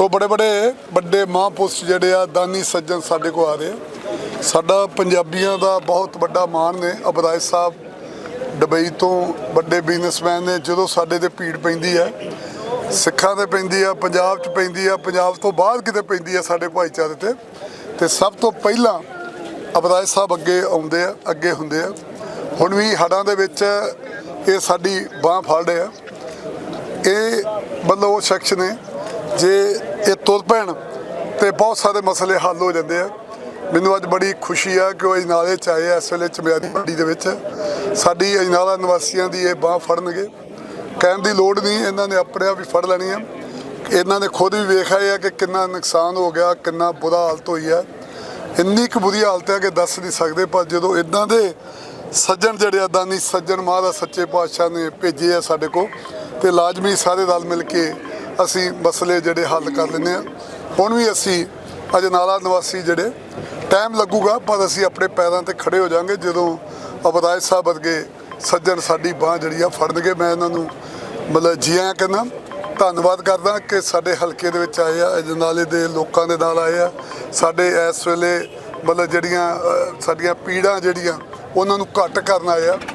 ਸੋ ਬੜੇ ਬੜੇ ਵੱਡੇ ਮਹਾਂਪੁਰਸ਼ ਜਿਹੜੇ ਆ, ਦਾਨੀ ਸੱਜਣ ਸਾਡੇ ਕੋਲ ਆ ਰਹੇ ਆ। ਸਾਡਾ ਪੰਜਾਬੀਆਂ ਦਾ ਬਹੁਤ ਵੱਡਾ ਮਾਣ ਨੇ। ਅਬਰਾਜ ਸਾਹਿਬ ਦੁਬਈ ਤੋਂ ਵੱਡੇ ਬਿਜ਼ਨਸਮੈਨ ਨੇ, ਜਦੋਂ ਸਾਡੇ ਤੇ ਭੀੜ ਪੈਂਦੀ ਹੈ ਸਿੱਖਾਂ ਤੇ ਪੈਂਦੀ ਆ, ਪੰਜਾਬ 'ਚ ਪੈਂਦੀ ਆ, ਪੰਜਾਬ ਤੋਂ ਬਾਅਦ ਕਿਤੇ ਪੈਂਦੀ ਆ ਸਾਡੇ ਭਾਈਚਾਰੇ ਤੇ। ਤੇ ਸਭ ਤੋਂ ਪਹਿਲਾਂ ਅਬਰਾਜ ਸਾਹਿਬ ਅੱਗੇ ਆਉਂਦੇ ਆ, ਅੱਗੇ ਹੁੰਦੇ ਆ। ਹੁਣ ਵੀ ਹੜਾਂ ਦੇ ਵਿੱਚ ਇਹ ਸਾਡੀ ਬਾਹ ਫੜ ਰਹੇ ਆ। ਇਹ ਮਤਲਬ ਉਹ ਸ਼ਖਸ ਨੇ, ਜੇ ਇਹ ਤੁਰ ਪੈਣ ਤੇ ਬਹੁਤ ਸਾਰੇ ਮਸਲੇ ਹੱਲ ਹੋ ਜਾਂਦੇ ਆ। ਮੈਨੂੰ ਅੱਜ ਬੜੀ ਖੁਸ਼ੀ ਆ ਕਿ ਉਹ ਅਜਨਾਲੇ ਚ ਆਏ ਇਸ ਵੇਲੇ ਚਮਿਆਰੀ ਮੰਡੀ ਦੇ ਵਿੱਚ। ਸਾਡੀ ਅਜਨਾਲਾ ਨਿਵਾਸੀਆਂ ਦੀ ਇਹ ਬਾਹ ਫੜਨਗੇ। ਕਹਿਣ ਦੀ ਲੋੜ ਨਹੀਂ, ਇਹਨਾਂ ਨੇ ਆਪਣੇ ਆਪ ਹੀ ਫੜ ਲੈਣੀ ਆ। ਇਹਨਾਂ ਨੇ ਖੁਦ ਵੀ ਵੇਖਿਆ ਆਏ ਆ ਕਿ ਕਿੰਨਾ ਨੁਕਸਾਨ ਹੋ ਗਿਆ, ਕਿੰਨਾ ਬੁਰਾ ਹਾਲਤ ਹੋਈ ਆ। ਇੰਨੀ ਕੁ ਬੁਰੀ ਹਾਲਤ ਹੈ ਕਿ ਦੱਸ ਨਹੀਂ ਸਕਦੇ, ਪਰ ਜਦੋਂ ਇਦਾਂ ਦੇ ਸੱਜਣ ਜਿਹੜੇ ਆ, ਦਾਨੀ ਸੱਜਣ ਮਹਾਰਾਜ ਸੱਚੇ ਪਾਤਸ਼ਾਹ ਨੇ ਭੇਜੇ ਆ ਸਾਡੇ ਕੋਲ, ਤੇ ਲਾਜ਼ਮੀ ਸਾਰੇ ਰਲ ਮਿਲ ਕੇ ਅਸੀਂ ਮਸਲੇ ਜਿਹੜੇ ਹੱਲ ਕਰ ਲੈਂਦੇ ਆ ਹੁਣ ਵੀ ਅਸੀਂ ਅਜਨਾਲਾ ਨਿਵਾਸੀ ਜਿਹੜੇ ਟਾਈਮ ਲੱਗੂਗਾ, ਪਰ ਅਸੀਂ ਆਪਣੇ ਪੈਰਾਂ ਤੇ ਖੜੇ ਹੋ ਜਾਾਂਗੇ ਜਦੋਂ ਅਬਦਾਇ ਸਾਹਿਬ ਵਰਗੇ ਸੱਜਣ ਸਾਡੀ ਬਾਹ ਜਿਹੜੀ ਆ ਫੜਨਗੇ। ਮੈਂ ਇਹਨਾਂ ਨੂੰ ਮਤਲਬ ਜੀਆਂ ਕਹਿੰਦਾ, ਧੰਨਵਾਦ ਕਰਦਾ ਕਿ ਸਾਡੇ ਹਲਕੇ ਦੇ ਵਿੱਚ ਆਏ ਆ ਅਜਨਾਲੇ ਦੇ ਲੋਕਾਂ ਦੇ ਨਾਲ ਆਏ ਆ। ਸਾਡੇ ਇਸ ਵੇਲੇ ਮਤਲਬ ਜਿਹੜੀਆਂ ਸਾਡੀਆਂ ਪੀੜਾਂ ਜਿਹੜੀਆਂ, ਉਹਨਾਂ ਨੂੰ ਘੱਟ ਕਰਨ ਆਏ ਆ।